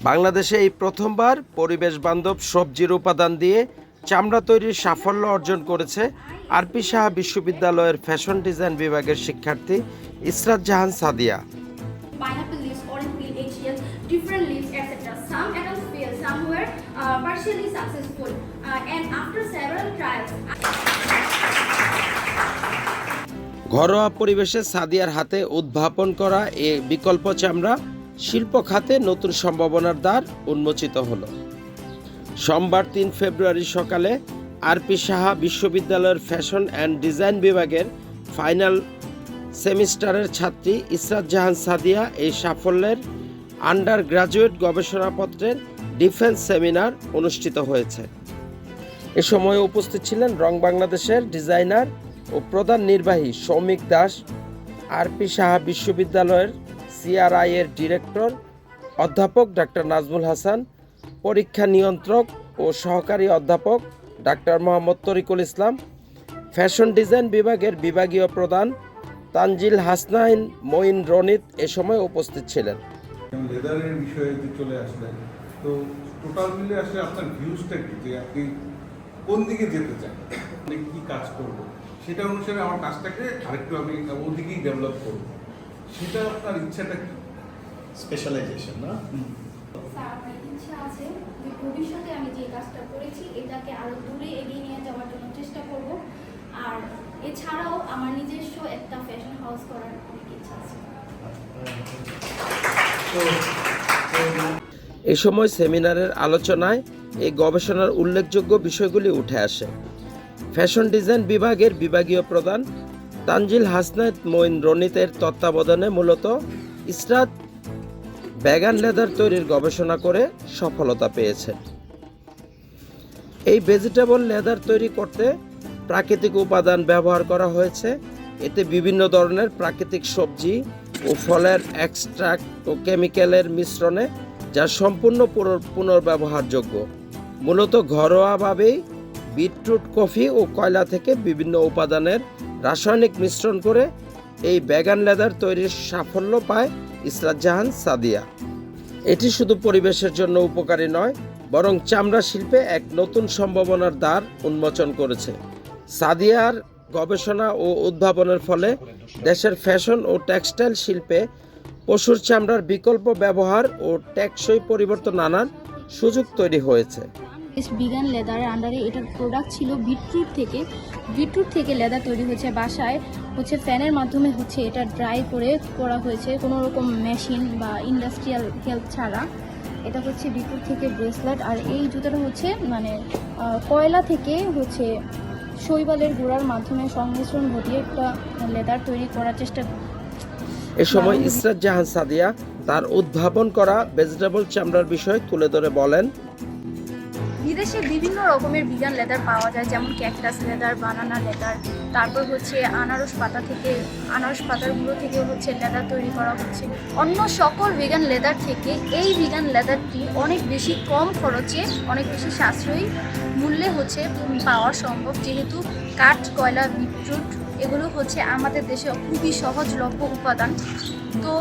বাংলাদেশে এই প্রথমবার পরিবেশ বান্ধব সবজির উপাদান দিয়ে চামড়া তৈরির সাফল্য অর্জন করেছে আরপি সাহা বিশ্ববিদ্যালয়ের ফ্যাশন ডিজাইন বিভাগের শিক্ষার্থী ইসরাত জাহান সাদিয়া। ঘরোয়া পরিবেশে সাদিয়ার হাতে উদ্ভাবন করা এ বিকল্প চামড়া শিল্প খাতে নতুন সম্ভাবনার দ্বার উন্মোচিত হল। সোমবার তিন ফেব্রুয়ারি সকালে আরপি সাহা বিশ্ববিদ্যালয়ের ফ্যাশন অ্যান্ড ডিজাইন বিভাগের ফাইনাল সেমিস্টারের ছাত্রী ইসরাত জাহান সাদিয়া এই সাফল্যের আন্ডার গ্রাজুয়েট গবেষণাপত্রের ডিফেন্স সেমিনার অনুষ্ঠিত হয়েছে। এ সময় উপস্থিত ছিলেন রং বাংলাদেশের ডিজাইনার ও প্রধান নির্বাহী সৌমিক দাস, আরপি সাহা বিশ্ববিদ্যালয়ের সিআরআই এর ডিরেক্টর, অধ্যাপক ডাক্তার নাজমুল হাসান, পরীক্ষা নিয়ন্ত্রক ও সহকারী অধ্যাপক doctor Mohammad Tarikul Islam, fashion design বিভাগের বিভাগীয় প্রধান তানজিল হাসনাইন, মঈন রনিত এ সময় উপস্থিত ছিলেন। লেদারের বিষয়ে চলে আসলেন, তো টোটাল মিলে আসলে আপনার ভিউজটা কি? যে আপনি কোন দিকে যেতে চান? মানে কি কাজ করব? সেটা অনুসারে আমার কাজটাকে আরেকটু আমি ওদিকেই ডেভেলপ করব। সেটা আপনার ইচ্ছাটা কি? স্পেশালাইজেশন না? স্যার আপনার ইচ্ছা আছে যে ভবিষ্যতে আমি যে কাজটা করেছি এটাকে আরও দূরে এগিয়ে নিয়ে যাওয়ার জন্য চেষ্টা করব। আর এছাড়াও আমার নিজস্ব একটা ফ্যাশন হাউস করার অনেক ইচ্ছা আছে। তো তো এ সময় সেমিনারের আলোচনায় এই গবেষণার উল্লেখযোগ্য বিষয়গুলি উঠে আসে। ফ্যাশন ডিজাইন বিভাগের বিভাগীয় প্রধান তানজিল হাসনাত মঈন রনিতের তত্ত্বাবধানে মূলত ইসরাত ব্যাগান লেদার তৈরির গবেষণা করে সফলতা পেয়েছে। এই ভেজিটেবল লেদার তৈরি করতে প্রাকৃতিক উপাদান ব্যবহার করা হয়েছে। এতে বিভিন্ন ধরনের প্রাকৃতিক সবজি ও ফলের এক্সট্রাক্ট ও কেমিক্যালের মিশ্রণে যা সম্পূর্ণ পুনর- পুনর্ব্যবহারযোগ্য। মূলত ঘরোয়াভাবেই বিটরুট, কফি ও কয়লা থেকে বিভিন্ন উপাদানের রাসায়নিক মিশ্রণ করে এই ব্যাগান লেদার তৈরির সাফল্য পায় ইসরাত জাহান সাদিয়া। এটি শুধু পরিবেশের জন্য উপকারী নয়, বরং চামড়া শিল্পে এক নতুন সম্ভাবনার দ্বার উন্মোচন করেছে। সাদিয়ার গবেষণা ও উদ্ভাবনের ফলে দেশের ফ্যাশন ও টেক্সটাইল শিল্পে পশুর চামড়ার বিকল্প ব্যবহার ও টেকসই পরিবর্তন আনার সুযোগ তৈরি হয়েছে। বেশ বিগান লেদারের আন্ডারে এটার প্রোডাক্ট ছিল বিটরুট থেকে। বিটরুট থেকে লেদার তৈরি হয়েছে বাসায়। হচ্ছে ফ্যানের মাধ্যমে হচ্ছে এটা ড্রাই করে করা হয়েছে। কোনো রকম মেশিন বা ইন্ডাস্ট্রিয়াল হেল্প ছাড়া। এটা হচ্ছে বিটরুট থেকে ব্রেসলেট আর এই জুতোটা হচ্ছে মানে কয়লা থেকে হচ্ছে শৈবালের গুঁড়ার মাধ্যমে সংমিশ্রণ ঘটিয়ে একটা লেদার তৈরি করার চেষ্টা এ সময় ইসরাত জাহান সাদিয়া তার উদ্ভাবন করা ভেজিটেবল চামড়ার বিষয় তুলে ধরে বলেন বিদেশে বিভিন্ন রকমের ভিগান লেদার পাওয়া যায়, যেমন ক্যাকটাস লেদার বানানা লেদার তারপর হচ্ছে আনারস পাতা থেকে, আনারস পাতার গুঁড়ো থেকে হচ্ছে লেদার তৈরি করা হচ্ছে। অন্য সকল ভিগান লেদার থেকে এই ভিগান লেদারটি অনেক বেশি কম খরচে, অনেক বেশি সাশ্রয়ী মূল্যে হচ্ছে পাওয়া সম্ভব। যেহেতু কাঠ, কয়লা বিটরুট এগুলো হচ্ছে আমাদের দেশে খুবই সহজলভ্য উপাদান। তো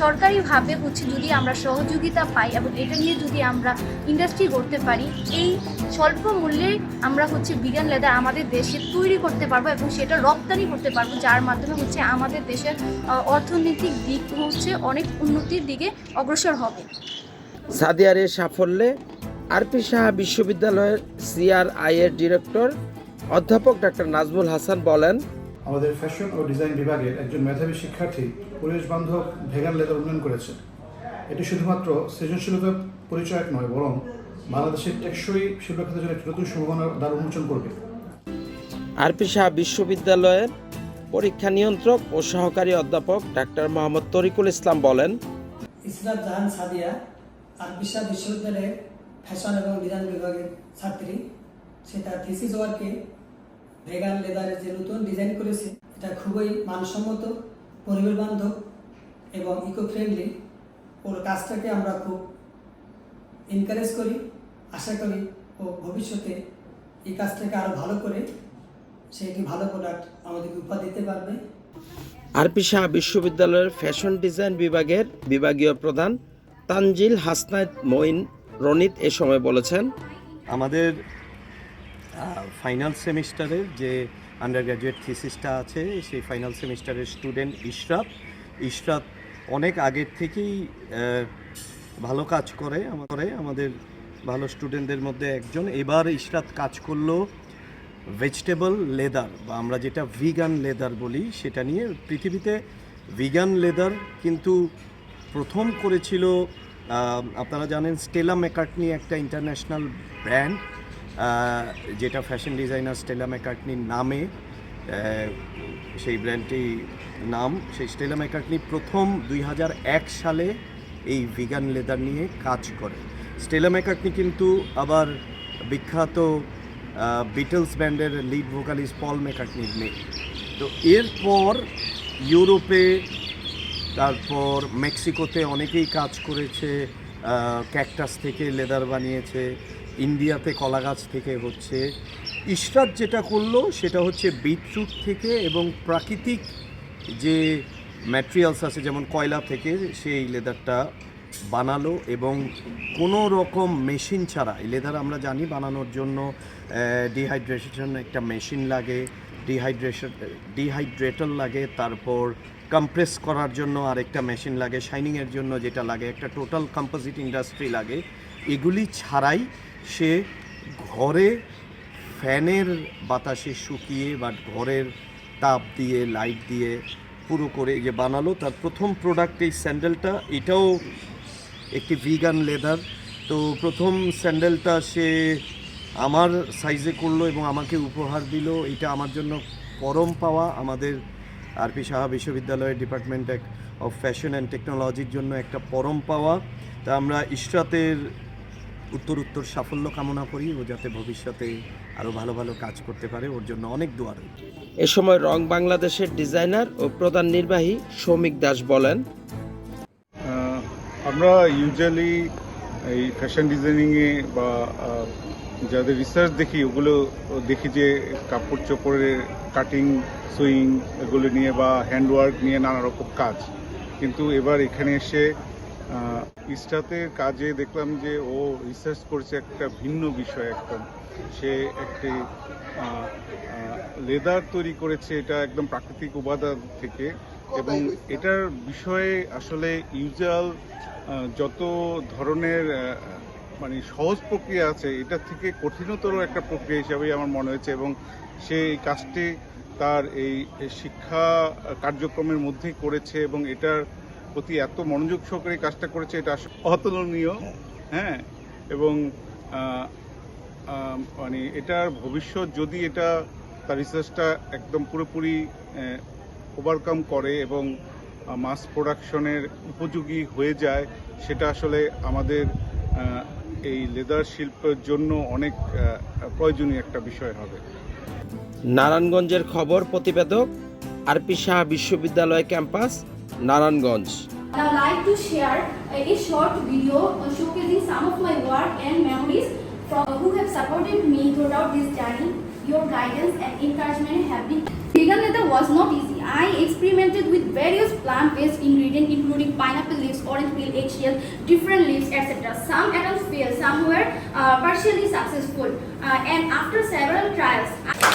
সরকারিভাবে হচ্ছে যদি আমরা সহযোগিতা পাই এবং এটা নিয়ে যদি আমরা ইন্ডাস্ট্রি করতে পারি, এই স্বল্প মূল্যে আমরা হচ্ছে বিজ্ঞান লেদার আমাদের দেশে তৈরি করতে পারব এবং সেটা রপ্তানি করতে পারব, যার মাধ্যমে হচ্ছে আমাদের দেশের অর্থনৈতিক দিক হচ্ছে অনেক উন্নতির দিকে অগ্রসর হবে। সাদিয়ার এই সাফল্যে আরপি সাহা বিশ্ববিদ্যালয়ের সিআরআই এর ডিরেক্টর অধ্যাপক ডাক্তার নাজমুল হাসান বলেন আমাদের ফ্যাশন ও ডিজাইন বিভাগের একজন মেধাবী শিক্ষার্থী পরিবেশ বান্ধব ভেগান লেদার উন্নয়ন করেছে। এটি শুধুমাত্র সৃজনশীলতার পরিচয়ক নয় বরং বাংলাদেশের টেকসই শিল্পখাতের জন্য একটি নতুন সম্ভাবনার দ্বার উন্মোচন করবে। আরপি সাহা বিশ্ববিদ্যালয়ের পরীক্ষা নিয়ন্ত্রক ও সহকারী অধ্যাপক ডাক্তার মোহাম্মদ তরিকুল ইসলাম বলেন ইসরাত জাহান সাদিয়া আরবিশা বিশ্ববিদ্যালয়ের ফ্যাশন এবং ডিজাইন বিভাগের ছাত্রী। সে তার থিসিস ওয়ার্কে ভেগান লেদারের যে নতুন ডিজাইন করেছে এটা খুবই মানসম্মত পরিবেশ বান্ধব এবং ইকো ফ্রেন্ডলি ওর কাজটাকে আমরা খুব এনকারেজ করি আশা করি ও ভবিষ্যতে এই কাজটাকে আরও ভালো করে সে একটি ভালো প্রোডাক্ট আমাদেরকে উপহার দিতে পারবে। আরপি সাহা বিশ্ববিদ্যালয়ের ফ্যাশন ডিজাইন বিভাগের বিভাগীয় প্রধান তানজিল হাসনাত মঈন রনিত এ সময় বলেছেন আমাদের ফাইনাল সেমিস্টারের যে আন্ডার গ্র্যাজুয়েট থিসিসটা আছে, সেই ফাইনাল সেমিস্টারের স্টুডেন্ট ইশরাত। ইশরাত অনেক আগের থেকেই ভালো কাজ করে করে। আমাদের ভালো স্টুডেন্টদের মধ্যে একজন। এবার ইশরাত কাজ করল ভেজিটেবল লেদার বা আমরা যেটা ভিগান লেদার বলি, সেটা নিয়ে। পৃথিবীতে ভিগান লেদার কিন্তু প্রথম করেছিল আপনারা জানেন স্টেলা ম্যাকার্টনি একটা ইন্টারন্যাশনাল ব্র্যান্ড যেটা ফ্যাশন ডিজাইনার স্টেলা ম্যাকার্টনির নামে সেই ব্র্যান্ডটি নাম, সেই স্টেলা ম্যাকার্টনি প্রথম দুই হাজার এক সালে এই ভিগান লেদার নিয়ে কাজ করে। স্টেলা ম্যাকার্টনি কিন্তু আবার বিখ্যাত বিটলস ব্যান্ডের লিড ভোকালিস্ট পল ম্যাকার্টনির মেয়ে। তো এরপর ইউরোপে, তারপর মেক্সিকোতে অনেকেই কাজ করেছে ক্যাকটাস থেকে লেদার বানিয়েছে। ইন্ডিয়াতে কলা গাছ থেকে হচ্ছে ইশরাত যেটা করল, সেটা হচ্ছে বিটরুট থেকে এবং প্রাকৃতিক যে ম্যাটেরিয়ালস আছে, যেমন কয়লা থেকে সেই লেদারটা বানালো এবং কোনো রকম মেশিন ছাড়া লেদার আমরা জানি বানানোর জন্য ডিহাইড্রেশন একটা মেশিন লাগে ডিহাইড্রেশন ডিহাইড্রেটর লাগে, তারপর কম্প্রেস করার জন্য আরেকটা মেশিন লাগে শাইনিংয়ের জন্য যেটা লাগে, একটা টোটাল কম্পোজিট ইন্ডাস্ট্রি লাগে। এগুলি ছাড়াই সে ঘরে ফ্যানের বাতাসে শুকিয়ে বা ঘরের তাপ দিয়ে লাইট দিয়ে পুরো করে যে বানালো, তার প্রথম প্রোডাক্ট এই স্যান্ডেলটা এটাও একটি ভিগান লেদার তো প্রথম স্যান্ডেলটা সে আমার সাইজে করল এবং আমাকে উপহার দিল। এটা আমার জন্য পরম পাওয়া। আমাদের আরপি সাহা বিশ্ববিদ্যালয়ের ডিপার্টমেন্ট অফ ফ্যাশন অ্যান্ড টেকনোলজির জন্য একটা পরম পাওয়া। তা আমরা ইশরাতের উত্তর উত্তর সাফল্য কামনা করি ও যাতে ভবিষ্যতে আরও ভালো ভালো কাজ করতে পারে ওর জন্য অনেক দোয়া রইল। এ সময় রং বাংলাদেশের ডিজাইনার ও প্রধান নির্বাহী সৌমিক দাস বলেন আমরা ইউজুয়ালি এই ফ্যাশন ডিজাইনিংয়ে বা যাদের রিসার্চ দেখি ওগুলো দেখি যে কাপড় চোপড়ের কাটিং সুইং এগুলো নিয়ে বা হ্যান্ডওয়ার্ক নিয়ে নানা রকম কাজ। কিন্তু এবার এখানে এসে ইস্টাতের কাজে দেখলাম যে ও রিসার্চ করেছে একটা ভিন্ন বিষয় একদম। সে একটি লেদার তৈরি করেছে, এটা একদম প্রাকৃতিক উপাদান থেকে। এবং এটার বিষয়ে আসলে ইউজুয়াল যত ধরনের মানে সহজ প্রক্রিয়া আছে, এটা থেকে কঠিনতর একটা প্রক্রিয়া হিসাবেই আমার মনে হয়েছে। এবং সে কাজটি তার এই শিক্ষা কার্যক্রমের মধ্যেই করেছে এবং এটার প্রতি এত মনোযোগ সহকারে কাজটা করেছে, এটা অতুলনীয়। হ্যাঁ এবং মানে এটার ভবিষ্যৎ যদি এটা তার রিসার্চটা একদম পুরোপুরি ওভারকাম করে এবং মাস প্রোডাকশনের উপযোগী হয়ে যায়, সেটা আসলে আমাদের এই লেদার শিল্পের জন্য অনেক প্রয়োজনীয় একটা বিষয় হবে। নারায়ণগঞ্জের খবর প্রতিবেদক, আরপি শাহ বিশ্ববিদ্যালয় campus Narayanganj I would like to share a, a short video uh, showcasing some of my work and memories from who have supported me throughout this journey. Your guidance and encouragement have been. Vegan leather was not easy. I experimented with various plant-based ingredients including pineapple leaves, orange peel, eggshell, different leaves, etc. Some attempts failed, some were uh, partially successful. Uh, and after several trials, I